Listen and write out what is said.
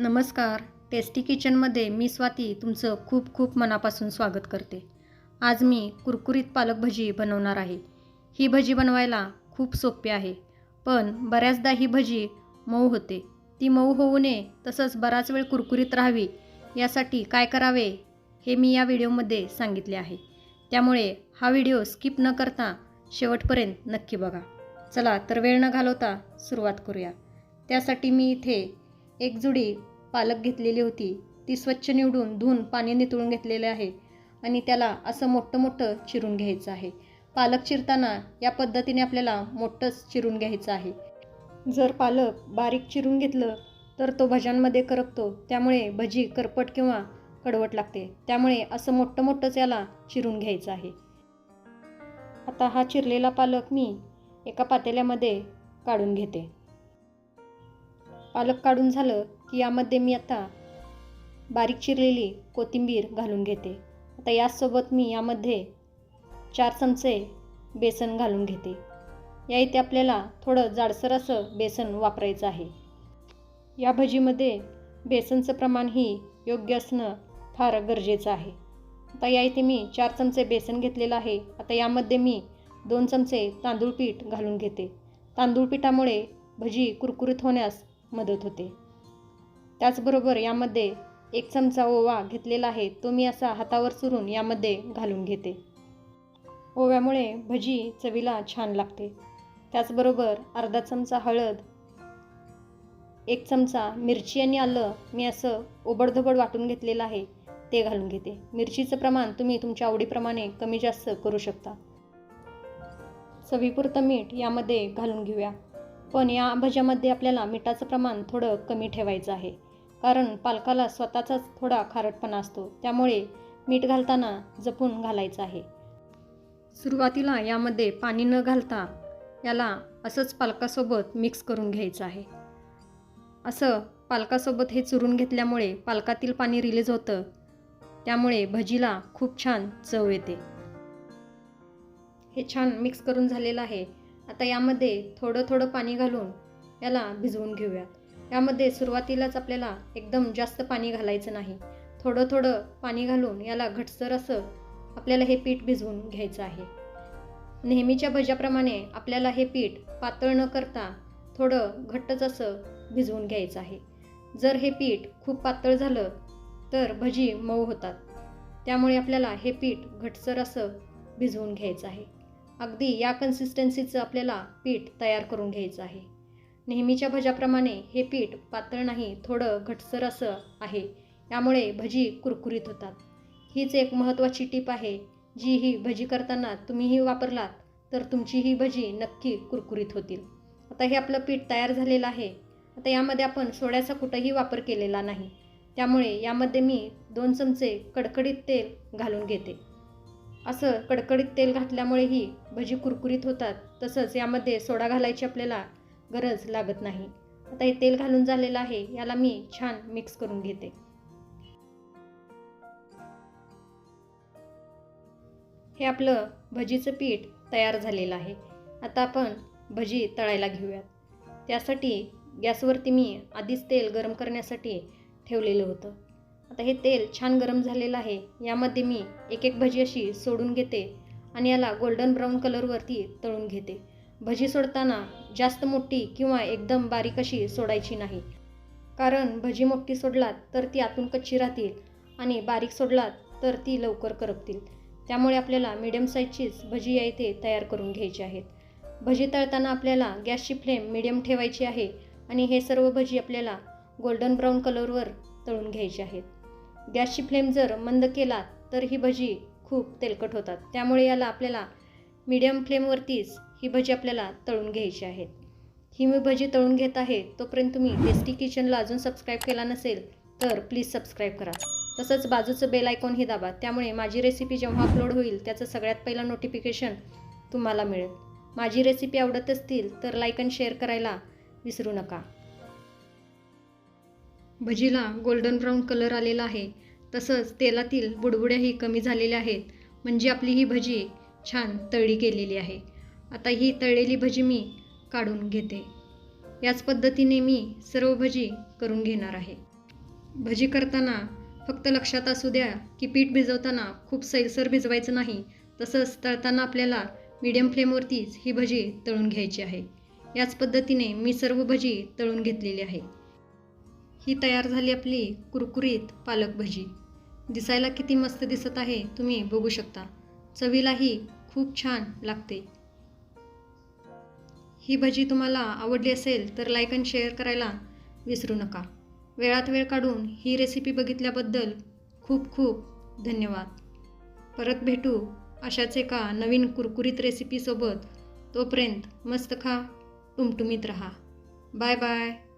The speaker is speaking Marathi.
नमस्कार. टेस्टी किचनमध्ये मी स्वाती तुमचं खूप खूप मनापासून स्वागत करते. आज मी कुरकुरीत पालक भजी बनवणार आहे. ही भजी बनवायला खूप सोपी आहे पण बऱ्याचदा ही भजी मऊ होते. ती मऊ होऊ नये तसंच बराच वेळ कुरकुरीत राहावी यासाठी काय करावे हे मी या व्हिडिओमध्ये सांगितले आहे. त्यामुळे हा व्हिडिओ स्किप न करता शेवटपर्यंत नक्की बघा. चला तर वेळ न घालवता सुरुवात करूया. त्यासाठी मी इथे एक जुडी पालक घेतलेली होती. ती स्वच्छ निवडून धुवून पाणी नितळून घेतलेले आहे आणि त्याला असं मोठं मोठं चिरून घ्यायचं आहे. पालक चिरताना या पद्धतीने आपल्याला मोठंच चिरून घ्यायचं आहे. जर पालक बारीक चिरून घेतलं तर तो भज्यांमध्ये करपतो. त्यामुळे भजी करपट किंवा कडवट लागते. त्यामुळे असं मोठं मोठंच याला चिरून घ्यायचं आहे. आता हा चिरलेला पालक मी एका पातेल्यामध्ये काढून घेते. पालक काढून झालं की यामध्ये मी आता बारीक चिरलेली कोथिंबीर घालून घेते. आता याचसोबत मी यामध्ये चार चमचे बेसन घालून घेते. या इथे आपल्याला थोडं जाडसर असं बेसन वापरायचं आहे. या भजीमध्ये बेसनचं प्रमाण ही योग्य असणं फार गरजेचं आहे. आता या इथे मी चार चमचे बेसन घेतलेलं आहे. आता यामध्ये मी दोन चमचे तांदूळ पीठ घालून घेते. तांदूळ पिठामुळे भजी कुरकुरीत होण्यास मदत होते. त्याचबरोबर यामध्ये एक चमचा ओवा घेतलेला आहे तो मी असा हातावर चुरून यामध्ये घालून घेते. ओव्यामुळे भजी चवीला छान लागते. त्याचबरोबर अर्धा चमचा हळद एक चमचा मिरची आणि आलं मी असं ओबडधोबड वाटून घेतलेलं आहे ते घालून घेते. मिरचीचं प्रमाण तुम्ही तुमच्या आवडीप्रमाणे कमी जास्त करू शकता. चवीपुरतं मीठ यामध्ये घालून घेऊया. पण या भज्यामध्ये आपल्याला मिठाचं प्रमाण थोडं कमी ठेवायचं आहे. कारण पालकाला स्वतःचाच थोडा खारटपणा असतो त्यामुळे मीठ घालताना जपून घालायचं आहे. सुरुवातीला यामध्ये पाणी न घालता याला असंच पालकासोबत मिक्स करून घ्यायचं आहे. असं पालकासोबत हे चुरून घेतल्यामुळे पालकातील पाणी रिलीज होतं त्यामुळे भजीला खूप छान चव येते. हे छान मिक्स करून झालेलं आहे. आता यामध्ये थोडं थोडं पाणी घालून याला भिजवून घेऊयात यामध्ये सुरुवातीलाच आपल्याला एकदम जास्त पाणी घालायचं नाही. थोडं थोडं पाणी घालून याला घटसर असं आपल्याला हे पीठ भिजवून घ्यायचं आहे. नेहमीच्या भज्याप्रमाणे आपल्याला हे पीठ पातळ न करता थोडं घट्टच असं भिजवून घ्यायचं आहे. जर हे पीठ खूप पातळ झालं तर भजी मऊ होतात. त्यामुळे आपल्याला हे पीठ घटसर असं भिजवून घ्यायचं आहे. अगदी या कन्सिस्टन्सीचं आपल्याला पीठ तयार करून घ्यायचं आहे. नेहमीच्या भज्याप्रमाणे हे पीठ पातळ नाही थोडं घटसर असं आहे. यामुळे भजी कुरकुरीत होतात. हीच एक महत्त्वाची टीप आहे जी ही भजी करताना तुम्हीही वापरलात तर तुमची ही भजी नक्की कुरकुरीत होतील. आता हे आपलं पीठ तयार झालेलं आहे. आता यामध्ये आपण सोड्याचा कुठंही वापर केलेला नाही. त्यामुळे यामध्ये मी दोन चमचे कडकडीत तेल घालून घेते. असं कडकडीत तेल घातल्यामुळे ही भजी कुरकुरीत होतात. तसंच यामध्ये सोडा घालायची आपल्याला गरज लागत नाही. आता हे तेल घालून झालेलं आहे याला मी छान मिक्स करून घेते. हे आपलं भजीचं पीठ तयार झालेलं आहे. आता आपण भजी तळायला घेऊयात. त्यासाठी गॅसवरती मी आधीच तेल गरम करण्यासाठी ठेवलेलं होतं. आता हे तेल छान गरम झालेलं आहे. यामध्ये मी एक एक भजी अशी सोडून घेते आणि याला गोल्डन ब्राऊन कलरवरती तळून घेते. भजी सोडताना जास्त मोठी किंवा एकदम बारीक अशी सोडायची नाही. कारण भजी मोठी सोडलात तर ती आतून कच्ची राहतील आणि बारीक सोडलात तर ती लवकर करपतील. त्यामुळे आपल्याला मिडियम साईजचीच भजी या इथे तयार करून घ्यायची आहेत. भजी तळताना आपल्याला गॅसची फ्लेम मिडियम ठेवायची आहे आणि हे सर्व भजी आपल्याला गोल्डन ब्राऊन कलरवर तळून घ्यायची आहेत. गॅसची फ्लेम जर मंद केला तर ही भजी खूप तेलकट होतात. त्यामुळे याला आपल्याला मीडियम फ्लेमवरतीच ही भजी आपल्याला तळून घ्यायची आहेत ही मी भजी तळून घेत आहे. तोपर्यंत तुम्ही टेस्टी किचनला अजून सबस्क्राईब केला नसेल तर प्लीज सबस्क्राईब करा. तसंच बाजूचं बेल आयकॉनही दाबा. त्यामुळे माझी रेसिपी जेव्हा अपलोड होईल त्याचं सगळ्यात पहिलं नोटिफिकेशन तुम्हाला मिळेल. माझी रेसिपी आवडत असतील तर लाईक आणि शेअर करायला विसरू नका. भजीला गोल्डन ब्राऊन कलर आलेला आहे. तसंच तेलातील बुडबुड्याही कमी झालेल्या आहेत. म्हणजे आपली ही भजी छान तळली गेलेली आहे. आता ही तळलेली भजी मी काढून घेते. याच पद्धतीने मी सर्व भजी करून घेणार आहे. भजी करताना फक्त लक्षात असू द्या की पीठ भिजवताना खूप सैलसर भिजवायचं नाही. तसंच तळताना आपल्याला मीडियम फ्लेमवरतीच ही भजी तळून घ्यायची आहे. याच पद्धतीने मी सर्व भजी तळून घेतलेली आहे. ही तयार झाली आपली कुरकुरीत पालक भजी. दिसायला किती मस्त दिसत आहे तुम्ही बघू शकता. चवीलाही खूप छान लागते. ही भजी तुम्हाला आवडली असेल तर लाईक आणि शेअर करायला विसरू नका. वेळात वेळ काढून ही रेसिपी बघितल्याबद्दल खूप खूप धन्यवाद. परत भेटू अशाच एका नवीन कुरकुरीत रेसिपीसोबत तोपर्यंत मस्त खा टुमटुमीत रहा. Bye bye